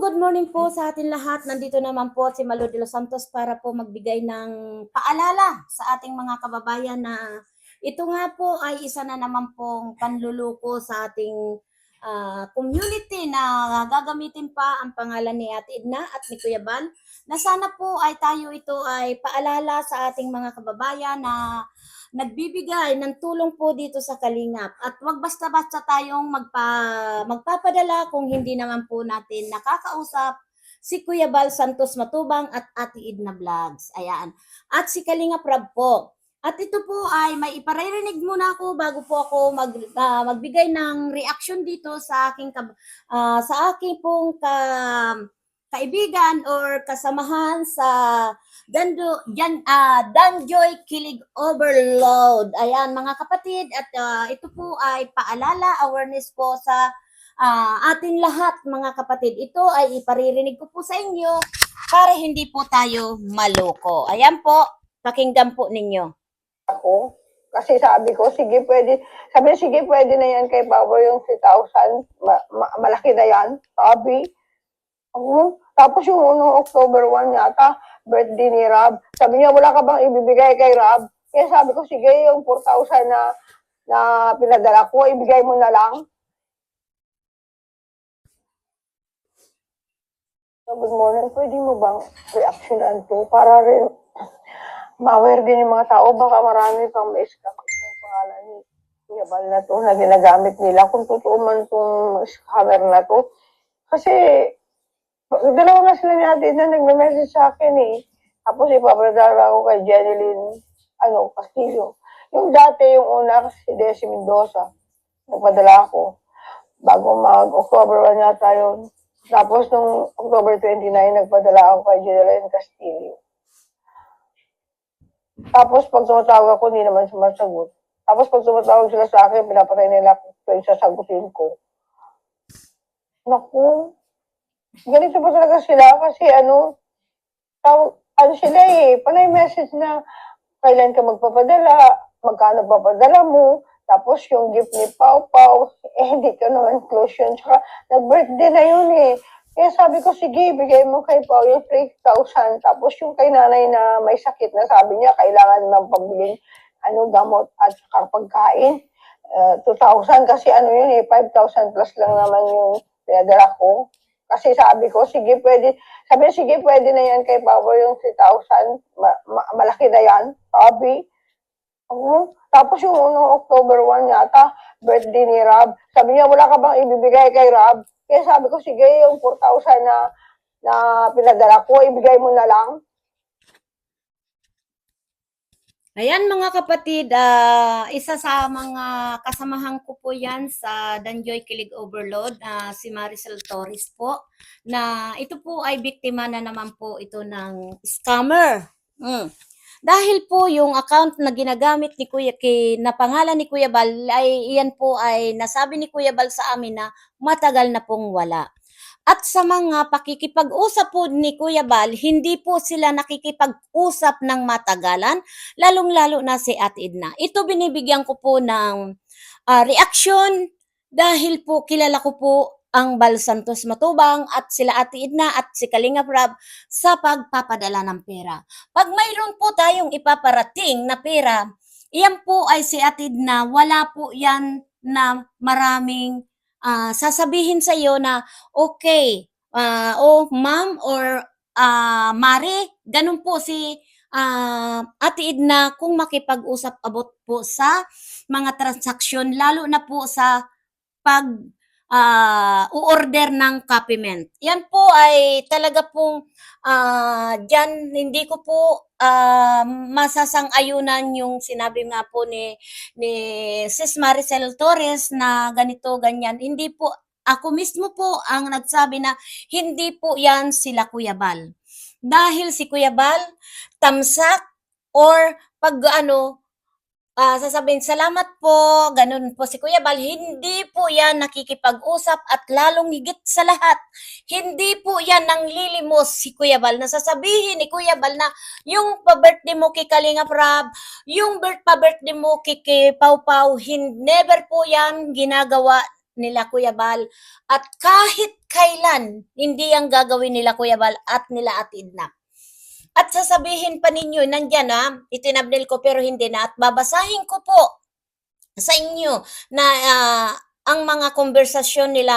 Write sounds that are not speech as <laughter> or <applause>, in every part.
good morning po sa atin lahat. Nandito naman po si Malo de los Santos para po magbigay ng paalala sa ating mga kababayan na ito nga po ay isa na naman pong panluluko sa ating ah, community na gagamitin pa ang pangalan ni Ate Edna at ni Kuya Bal na sana po ay tayo ito ay paalala sa ating mga kababayan na nagbibigay ng tulong po dito sa Kalingap. At wag basta-basta tayong magpa, magpapadala kung hindi naman po natin nakakausap si Kuya Bal Santos Matubang at Ate Idna Vlogs. Ayan. At si Kalingap Rab po. At ito po ay may iparirinig muna ako bago po ako mag, ah, magbigay ng reaction dito sa aking ah, sa aking pong ka, kaibigan or kasamahan sa Dando, yan, ah, Danjoy Kilig Overload. Ayan, mga kapatid, at ah, ito po ay paalala, awareness po sa ah, atin lahat, mga kapatid. Ito ay iparirinig ko po sa inyo para hindi po tayo maloko. Ayan po, pakinggan po ninyo. Ako. Kasi sabi ko, sige, pwede. Sabi, sige, pwede na yan kay Pablo yung 3,000. Ma- ma- malaki na yan. Sabi. Ako, tapos yung unong October 1 yata, birthday ni Rob. Sabi niya, wala ka bang ibibigay kay Rob? Kaya sabi ko, sige, yung 4,000 na na pinadala ko, ibigay mo na lang. So, good morning. Pwede mo bang reactionan to para rin ma-aware din yung mga tao, baka marami pang may scam yung pangalan ni Kuya Bal na to na ginagamit nila kung totoo man itong scammer na to. Kasi, dalawa na sila ni Ate na nagme-message sa akin eh. Tapos ipapadala ako kay Jeneline ano, Castillo. Yung dati, yung una, si Desi Mendoza, nagpadala ako. Bago mag-October 1 yata yun. Tapos, nung October 29, nagpadala ako kay Jeneline Castillo. Tapos pag tumatawag ako, hindi naman sumasagot. Tapos pag tumatawag sila sa akin, pinapatay nila kung yung sasagutin ko. Naku, ganito pa talaga sila kasi ano, tawag, ano sila eh, panay message na kailan ka magpapadala, magkano papadala mo, tapos yung gift ni Pau Pau, <laughs> eh hindi ka naman close yun. Tsaka nag-birthday na yun eh. Kaya sabi ko, sige, bigay mo kay Pao yung 3,000. Tapos yung kay nanay na may sakit na sabi niya, kailangan ng pabiling ano, gamot at saka pagkain. Uh, 2,000 kasi ano yun eh, 5,000 plus lang naman yung pinadala ko. Kasi sabi ko, sige, pwede, sabi, sige, pwede na yan kay Pao yung 3,000. Ma- ma- malaki na yan. Sabi, Oo. Tapos yung unong October 1 yata, birthday ni Rob. Sabi niya, wala ka bang ibibigay kay Rob? Kaya sabi ko, sige, yung 4,000 na, na pinadala ko, ibigay mo na lang. Ayan mga kapatid, ah, isa sa mga kasamahan ko po yan sa Danjoy Kilig Overload, ah, si Maricel Torres po, na ito po ay biktima na naman po ito ng scammer. Mm. Dahil po yung account na ginagamit ni Kuya Ki, na pangalan ni Kuya Bal, ay iyan po ay nasabi ni Kuya Bal sa amin na matagal na pong wala. At sa mga pakikipag-usap po ni Kuya Bal, hindi po sila nakikipag-usap ng matagalan, lalong-lalo na si Ate Edna. Ito binibigyan ko po ng ah, reaction dahil po kilala ko po ang Bal Santos Matubang at sila Ate Edna at si Kalinga Prab sa pagpapadala ng pera. Pag mayroon po tayong ipaparating na pera, iyan po ay si Ate Edna, wala po yan na maraming ah, sasabihin sa iyo na okay, ah, oh ma'am or ah, Mari, ganun po si ah, Ate Edna kung makipag-usap abot po sa mga transaksyon, lalo na po sa pag ah, u-order ng supplement. Yan po ay talaga pong ah, dyan hindi ko po ah, masasang-ayunan yung sinabi nga po ni ni Sis Maricel Torres na ganito, ganyan. Hindi po, ako mismo po ang nagsabi na hindi po yan sila Kuya Bal. Dahil si Kuya Bal, tamsak, or pag ano, ah, sasabihin, salamat po, ganun po si Kuya Bal, hindi po yan nakikipag-usap at lalong higit sa lahat, hindi po yan nang lilimos si Kuya Bal. Na sasabihin ni Kuya Bal na yung pa-birthday mo kay Kalinga Prab, yung birth pa-birthday mo kay, Pau Pau, hin- never po yan ginagawa nila Kuya Bal. At kahit kailan hindi ang gagawin nila Kuya Bal at nila Ate Edna. At sasabihin pa ninyo, nandyan na, itinabnil ko pero hindi na at babasahin ko po sa inyo na ah, ang mga konversasyon nila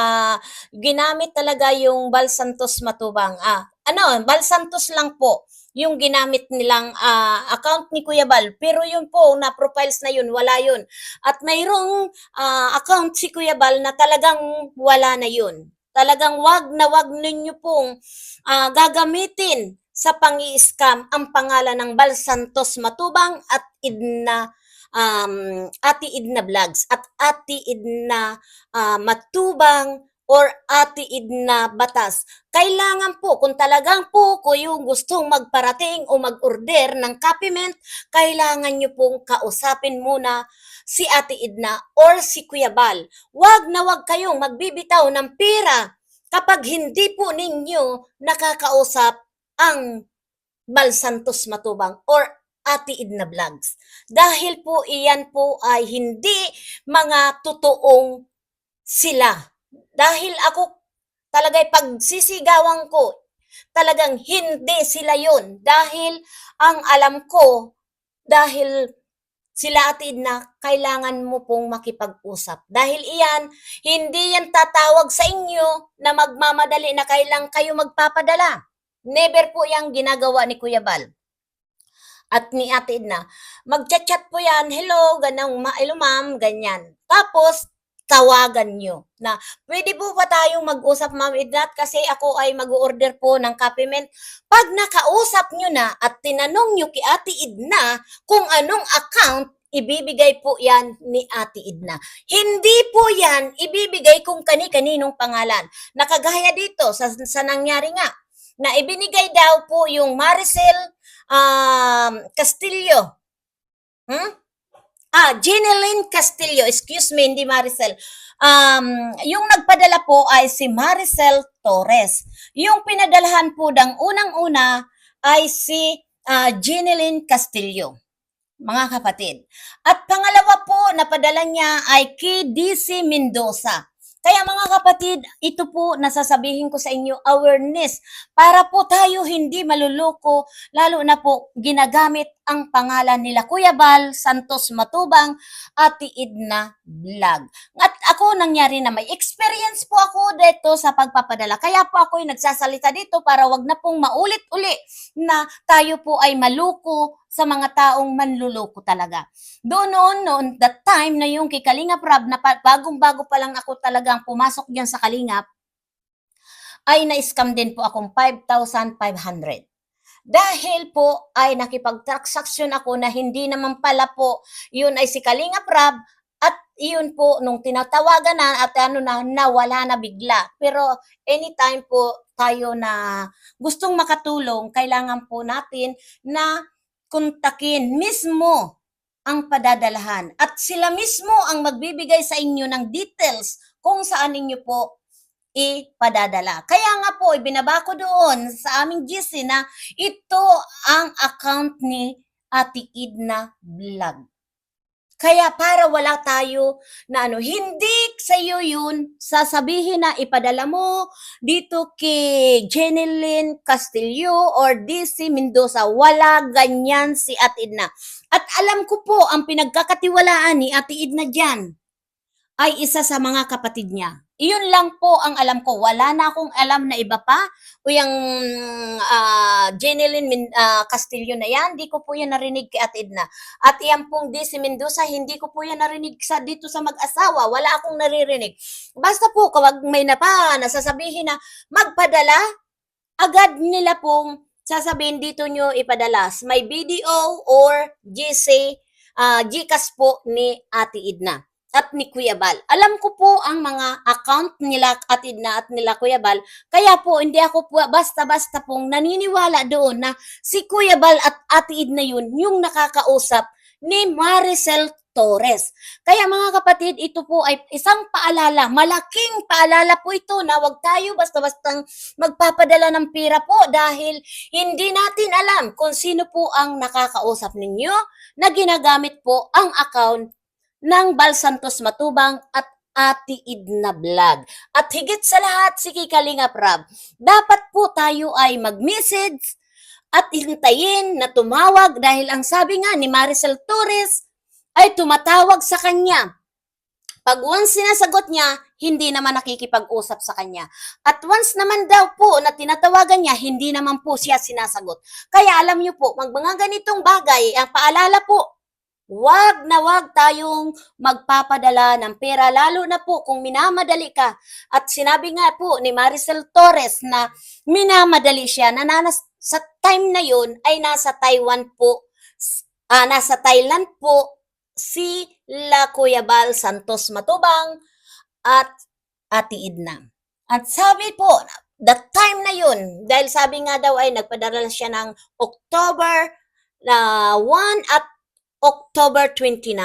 ginamit talaga yung Bal Santos Matubang. Ah, ano, Bal Santos lang po yung ginamit nilang ah, account ni Kuya Bal. Pero yun po, na profiles na yun, wala yun. At mayroong ah, account si Kuya Bal na talagang wala na yun. Talagang wag na wag ninyo pong ah, gagamitin sa pangi-scam ang pangalan ng Bal Santos Matubang at Idna um, Ate Idna Vlogs at Ate Idna ah, Matubang or Ate Idna Batas. Kailangan po, kung talagang po yung gustong magparating o mag-order ng supplement, kailangan nyo pong kausapin muna si Ate Idna or si Kuya Bal. Wag na wag kayong magbibitaw ng pera kapag hindi po ninyo nakakausap ang Bal Santos Matubang or Ate Idna Vlogs. Dahil po iyan po ay hindi mga totoong sila. Dahil ako talaga'y pagsisigawan ko, talagang hindi sila yun. Dahil ang alam ko, dahil sila atid na kailangan mo pong makipag-usap. Dahil iyan, hindi yan tatawag sa inyo na magmamadali na kailang kayo magpapadala. Never po yung ginagawa ni Kuya Bal at ni Ate Edna. Magchat-chat po yan, hello, ganang, ma hello ma'am, ganyan. Tapos, tawagan nyo na pwede po ba tayong mag-usap ma'am Edna kasi ako ay mag-order po ng supplement. Pag nakausap nyo na at tinanong nyo kay Ate Edna kung anong account, ibibigay po yan ni Ate Edna. Hindi po yan ibibigay kung kani-kaninong pangalan. Nakagaya dito sa, sa nangyari nga na ibinigay daw po yung Maricel um, Castillo. Hmm? Ah, Jeneline Castillo, excuse me, hindi Maricel. Um, yung nagpadala po ay si Maricel Torres. Yung pinadalahan po ng unang-una ay si uh, Jeneline Castillo, mga kapatid. At pangalawa po, napadala niya ay kay DC Mendoza. Kaya mga kapatid, ito po nasasabihin ko sa inyo, awareness, para po tayo hindi maluloko, lalo na po ginagamit ang pangalan nila Kuya Bal, Santos Matubang, Ate Idna Vlog. At ako nangyari na may experience po ako dito sa pagpapadala. Kaya po ako ay nagsasalita dito para wag na pong maulit-uli na tayo po ay maluko sa mga taong manluloko talaga. Doon noon, noon, that time na yung kay Kalingap Rab, na bagong-bago pa lang ako talagang pumasok dyan sa Kalingap, ay na-scam din po akong 5,500. Dahil po ay nakipag-transaction ako na hindi naman pala po yun ay si Kalingap Rab at yun po nung tinatawagan na at ano na nawala na bigla. Pero anytime po tayo na gustong makatulong, kailangan po natin na kontakin mismo ang padadalahan. At sila mismo ang magbibigay sa inyo ng details kung saan ninyo po ipadadala. Kaya nga po, ibinaba ko doon sa aming GC na ito ang account ni Ate Idna Vlog. Kaya para wala tayo na ano, hindi sa iyo yun sasabihin na ipadala mo dito kay Jeneline Castillo or DC Mendoza. Wala ganyan si Ate Idna. At alam ko po, ang pinagkakatiwalaan ni Ate Idna dyan ay isa sa mga kapatid niya. Iyon lang po ang alam ko. Wala na akong alam na iba pa. O yung uh, Jeneline Min- ah, Castillo na yan, di ko po yan narinig kay Ate Edna. At yan pong DC Mendoza, hindi ko po yan narinig sa, dito sa mag-asawa. Wala akong naririnig. Basta po, kapag may napa, nasasabihin na magpadala, agad nila pong sasabihin dito nyo ipadala. May video or GC, uh, GCAS po ni Ate Edna at ni Kuya Bal. Alam ko po ang mga account nila at Edna at nila Kuya Bal. Kaya po, hindi ako po basta-basta pong naniniwala doon na si Kuya Bal at Ate Edna yun, yung nakakausap ni Maricel Torres. Kaya mga kapatid, ito po ay isang paalala, malaking paalala po ito na wag tayo basta-bastang magpapadala ng pera po dahil hindi natin alam kung sino po ang nakakausap ninyo na ginagamit po ang account ng Bal Santos Matubang at Ate Idna Vlog. At higit sa lahat, si Kalinga Prab, dapat po tayo ay mag-message at hintayin na tumawag dahil ang sabi nga ni Maricel Torres ay tumatawag sa kanya. Pag once sinasagot niya, hindi naman nakikipag-usap sa kanya. At once naman daw po na tinatawagan niya, hindi naman po siya sinasagot. Kaya alam niyo po, mag mga ganitong bagay, ang paalala po, wag na wag tayong magpapadala ng pera, lalo na po kung minamadali ka. At sinabi nga po ni Maricel Torres na minamadali siya, na nanas, sa time na yun ay nasa Taiwan po, ah, nasa Thailand po, si La Kuya Bal Santos Matubang at Ate Idna. At sabi po, that time na yun, dahil sabi nga daw ay nagpadala siya ng October na 1 at October 29.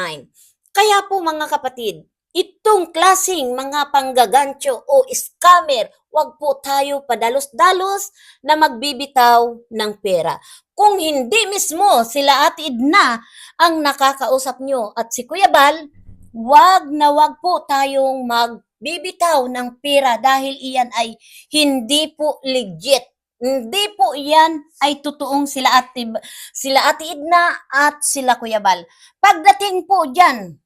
Kaya po mga kapatid, itong klasing mga panggagancho o scammer, wag po tayo padalos-dalos na magbibitaw ng pera. Kung hindi mismo sila Ate Idna ang nakakausap nyo at si Kuya Bal, wag na wag po tayong magbibitaw ng pera dahil iyan ay hindi po legit. Hindi po iyan ay totoong sila Ate, sila Ate Idna at sila Kuya Bal. Pagdating po dyan,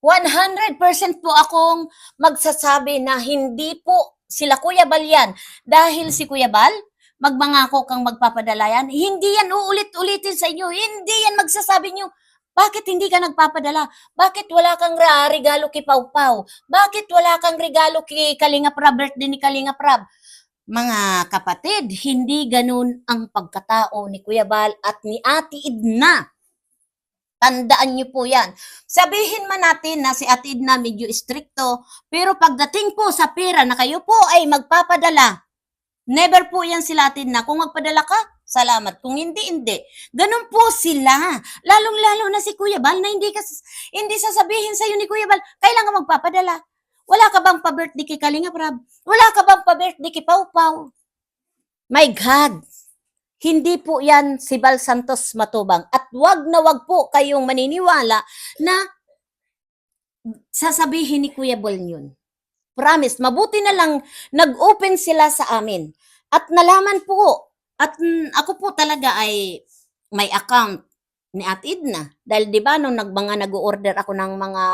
100% po akong magsasabi na hindi po sila Kuya Bal yan. Dahil si Kuya Bal, magmangako kang magpapadala yan, hindi yan uulit-ulitin sa inyo. Hindi yan magsasabi nyo, bakit hindi ka nagpapadala? Bakit wala kang regalo kay Pau Pau? Bakit wala kang regalo kay Kalinga Prab, birthday ni Kalinga Prab? Mga kapatid, hindi ganun ang pagkatao ni Kuya Bal at ni Ate Idna. Tandaan niyo po yan. Sabihin man natin na si Ate Edna medyo stricto, pero pagdating po sa pera na kayo po ay magpapadala, never po yan sila Ate Edna. Kung magpadala ka, salamat. Kung hindi, hindi. Ganun po sila. Lalong-lalo na si Kuya Bal na hindi, ka, hindi sasabihin sa'yo ni Kuya Bal, kailan ka magpapadala? Wala ka bang pa-birthday kay Kalinga Prab? Wala ka bang pa-birthday kay Pau Pau? My God! Hindi po yan si Bal Santos Matubang. At wag na wag po kayong maniniwala na sasabihin ni Kuya Bol yun. Promise, mabuti na lang nag-open sila sa amin. At nalaman po, at ako po talaga ay may account ni At Idna. Dahil di ba nung nag, mga nag-order ako ng mga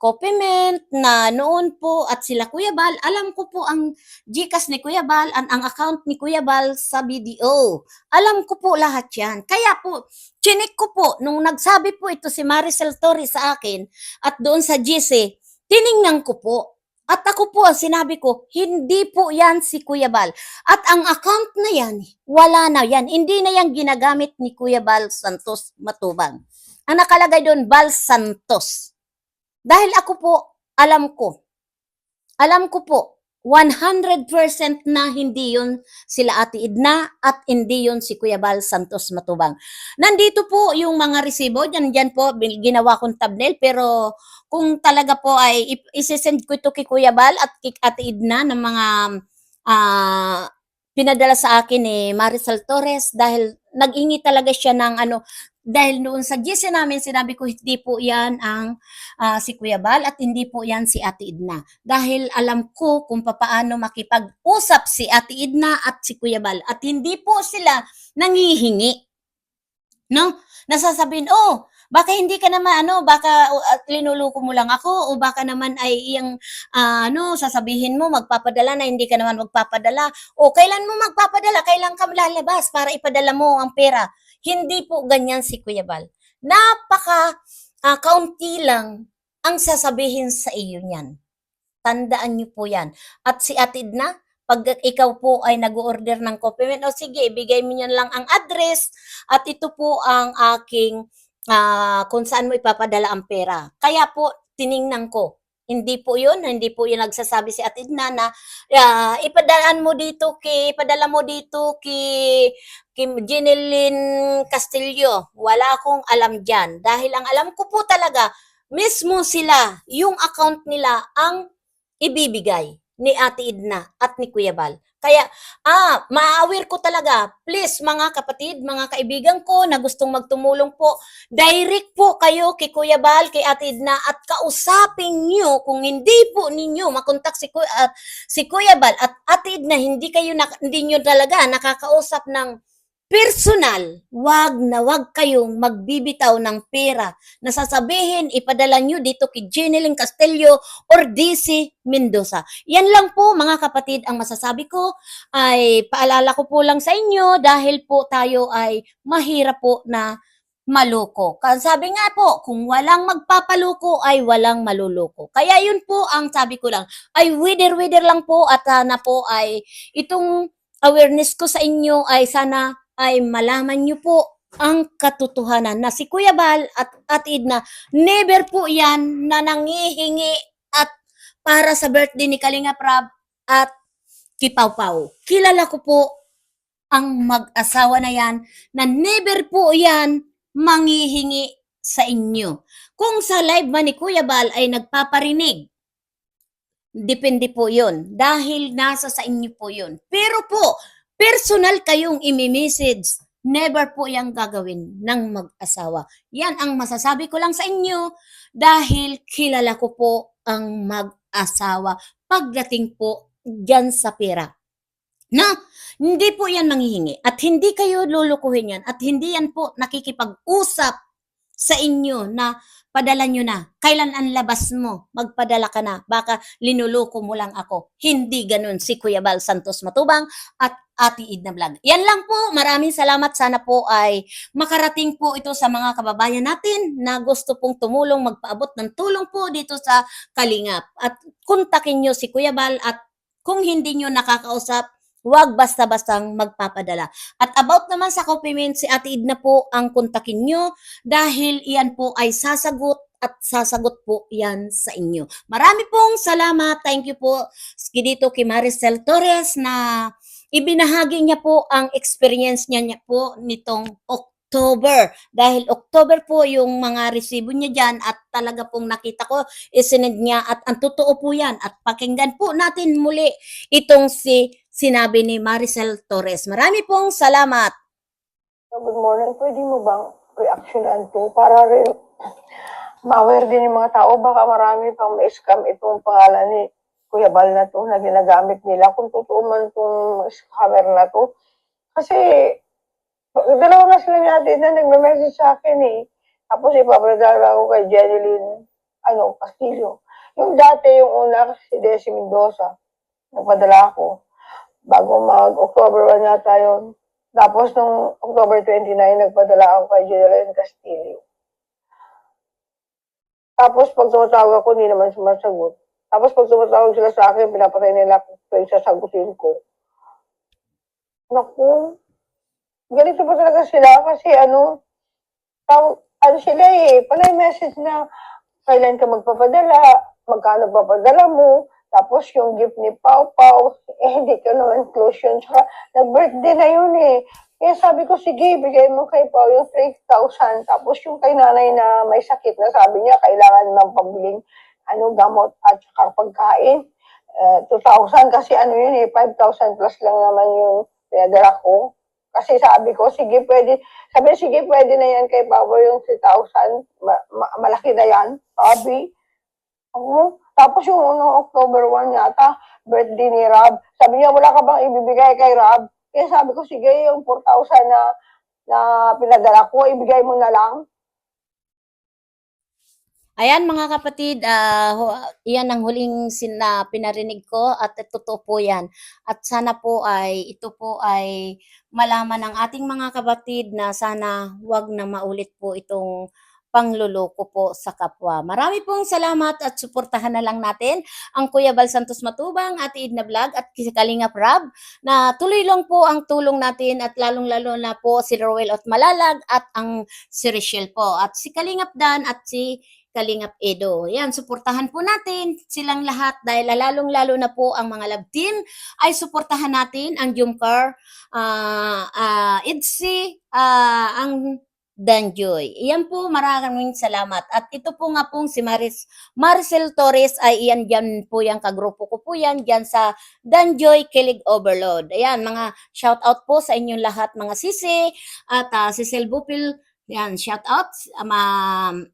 coffee mint na noon po at sila Kuya Bal, alam ko po ang Gcash ni Kuya Bal, ang, ang account ni Kuya Bal sa BDO. Alam ko po lahat yan. Kaya po, chinik ko po, nung nagsabi po ito si Maricel Torres sa akin at doon sa GC, tiningnan ko po. At ako po, sinabi ko, hindi po yan si Kuya Bal. At ang account na yan, wala na yan. Hindi na yan ginagamit ni Kuya Bal Santos Matubang. Ang nakalagay doon, Bal Santos. Dahil ako po, alam ko, alam ko po, 100% na hindi yun sila Ate Idna at hindi yun si Kuya Bal Santos Matubang. Nandito po yung mga resibo, dyan, dyan po, ginawa kong thumbnail, pero kung talaga po ay isesend ko ito kay Kuya Bal at kay Ate Idna ng mga ah, pinadala sa akin ni Maricel Torres dahil nag-ingi talaga siya ng ano, dahil noon sa GC namin, sinabi ko, hindi po yan ang ah, si Kuya Bal at hindi po yan si Ate Idna. Dahil alam ko kung papaano makipag-usap si Ate Idna at si Kuya Bal. At hindi po sila nangihingi. No? Nasasabihin, oh, baka hindi ka naman, ano, baka uh, linuluko mo lang ako o baka naman ay iyang, ah, ano, sasabihin mo, magpapadala na hindi ka naman magpapadala. O kailan mo magpapadala? Kailan ka lalabas para ipadala mo ang pera? Hindi po ganyan si Kuya Bal. Napaka ah, kaunti lang ang sasabihin sa iyo niyan. Tandaan niyo po yan. At si Atid na, pag ikaw po ay nag-order ng coffee mint, o sige, ibigay mo niyan lang ang address at ito po ang aking ah, kung saan mo ipapadala ang pera. Kaya po, tiningnan ko. Hindi po yun, hindi po yun nagsasabi si Atid na na ah, ipadaan mo dito kay, ipadala mo dito kay Kim Jeneline Castillo. Wala akong alam dyan. Dahil ang alam ko po talaga, mismo sila, yung account nila ang ibibigay ni Ate Idna at ni Kuya Bal. Kaya, ah, ma-aware ko talaga. Please, mga kapatid, mga kaibigan ko na gustong magtumulong po, direct po kayo kay Kuya Bal, kay Ate Edna, at kausapin nyo kung hindi po ninyo makontak si Kuya, at si Kuya Bal at Ate Edna, hindi kayo, na, hindi nyo talaga nakakausap ng personal, wag na wag kayong magbibitaw ng pera na sasabihin ipadala nyo dito kay Jeneline Castillo or DC Mendoza. Yan lang po mga kapatid ang masasabi ko ay paalala ko po lang sa inyo dahil po tayo ay mahirap po na maloko. Kasi sabi nga po, kung walang magpapaluko ay walang maluloko. Kaya yun po ang sabi ko lang, ay wither-wither lang po at sana po ay itong awareness ko sa inyo ay sana ay malaman nyo po ang katotohanan na si Kuya Bal at at Edna, never po yan na nangihingi at para sa birthday ni Kalinga Prab at Kipaw Pau. Kilala ko po ang mag-asawa na yan na never po yan manghihingi sa inyo. Kung sa live man ni Kuya Bal ay nagpaparinig, depende po yun. Dahil nasa sa inyo po yun. Pero po, personal kayong imi-message, never po yung gagawin ng mag-asawa. Yan ang masasabi ko lang sa inyo dahil kilala ko po ang mag-asawa pagdating po dyan sa pera. Na, hindi po yan manghihingi at hindi kayo lulukuhin yan at hindi yan po nakikipag-usap sa inyo na padala nyo na. Kailan ang labas mo? Magpadala ka na. Baka linuluko mo lang ako. Hindi ganun si Kuya Bal Santos Matubang at Ate Idna Vlog. Yan lang po. Maraming salamat. Sana po ay makarating po ito sa mga kababayan natin na gusto pong tumulong, magpaabot ng tulong po dito sa Kalingap. At kontakin nyo si Kuya Bal at kung hindi nyo nakakausap, huwag basta-bastang magpapadala. At about naman sa compliment, si Ate Idna po ang kontakin nyo dahil iyan po ay sasagot at sasagot po yan sa inyo. Marami pong salamat. Thank you po dito kay Maricel Torres na ibinahagi niya po ang experience niya, niya po nitong October. Dahil October po yung mga resibo niya dyan at talaga pong nakita ko, isinend niya at ang totoo po yan. At pakinggan po natin muli itong si sinabi ni Maricel Torres. Marami pong salamat. So, good morning. Pwede mo bang reactionan to para rin ma-aware din yung mga tao. Baka marami pang ma-scam itong pangalan ni Kuya Bal na to na ginagamit nila. Kung totoo man itong scammer na to. Kasi, dalawa nga sila natin na nagme-message sa akin eh. Tapos ipapadala ko kay Jeneline ano, Castillo. Yung dati, yung una, si Desi Mendoza, nagpadala ako. Bago mag-October 1 yata yun. Tapos, nung October 29, nagpadala ako kay Jeneline Castillo. Tapos, pag tumatawag ako, hindi naman sumasagot. Tapos, pag tumatawag sila sa akin, pinapatay nila ako yung sasagutin ko. Naku, ganito pa talaga sila kasi ano, taw, ano sila eh, panay message na kailan ka magpapadala, magkano papadala mo, tapos yung gift ni Pau Pau, <laughs> eh hindi ka naman close yun. Tsaka nag-birthday na yun eh. Kaya sabi ko, sige, bigay mo kay Pau yung 3,000. Tapos yung kay nanay na may sakit na sabi niya, kailangan ng pambiling ano, gamot at saka pagkain. Eh, 2,000 kasi ano yun eh, 5,000 plus lang naman yung pinadala ko. Kasi sabi ko, sige, pwede, sabi, sige, pwede na yan kay Pao yung 3,000. Ma- ma- malaki na yan, sabi. Oo. Tapos yung noong October 1 yata, birthday ni Rob, sabi niya, wala ka bang ibibigay kay Rob? Kaya sabi ko, sige, yung 4,000 na, na pinadala ko, ibigay mo na lang. Ayan mga kapatid, ah, hu- yan ang huling sin na pinarinig ko at totoo po yan. At sana po ay ito po ay malaman ng ating mga kapatid na sana wag na maulit po itong pangluloko po sa kapwa. Marami pong salamat at suportahan na lang natin ang Kuya Bal Santos Matubang, Ate Edna Vlog at Kalinga Prab na tuloy lang po ang tulong natin at lalong-lalo na po si Rowel at Malalag at ang si Richelle po at si Kalingap Dan at si Kalingap Edo. Yan, suportahan po natin silang lahat dahil lalong-lalo na po ang mga love team ay suportahan natin ang Jumcar, ah ah Idsi, ah, ang Danjoy. Iyan po, maraming salamat. At ito po nga pong si Maris, Maricel Torres ay iyan dyan po yan, kagrupo ko po yan dyan sa Danjoy Kilig Overload. Ayan, mga shout out po sa inyong lahat mga sisi at uh, si Sel Bupil, yan, shout out. Um,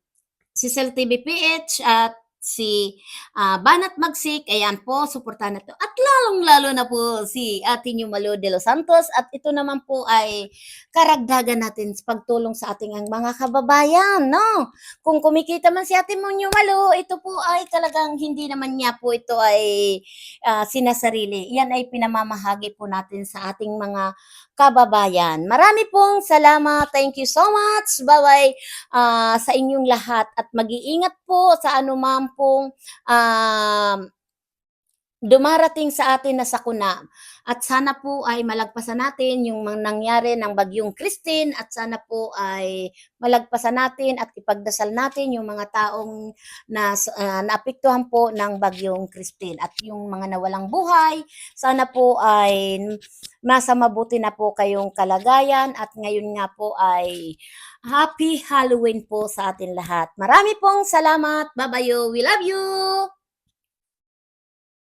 si Sel TV PH at si ah, Banat Magsik, ayan po, suportahan na to. At lalong-lalo na po si Ate Malo de los Santos at ito naman po ay karagdagan natin sa pagtulong sa ating ang mga kababayan, no? Kung kumikita man si Ate Malo, ito po ay talagang hindi naman niya po ito ay ah, sinasarili. Yan ay pinamamahagi po natin sa ating mga kababayan. Marami pong salamat. Thank you so much. Bye-bye ah, sa inyong lahat at mag-iingat po sa anumang pong um, dumarating sa atin na sakuna. At sana po ay malagpasan natin yung nangyari ng bagyong Christine at sana po ay malagpasan natin at ipagdasal natin yung mga taong na, ah, naapektuhan po ng bagyong Christine at yung mga nawalang buhay. Sana po ay nasa mabuti na po kayong kalagayan at ngayon nga po ay Happy Halloween po sa atin lahat. Marami pong salamat. Babayo. We love you.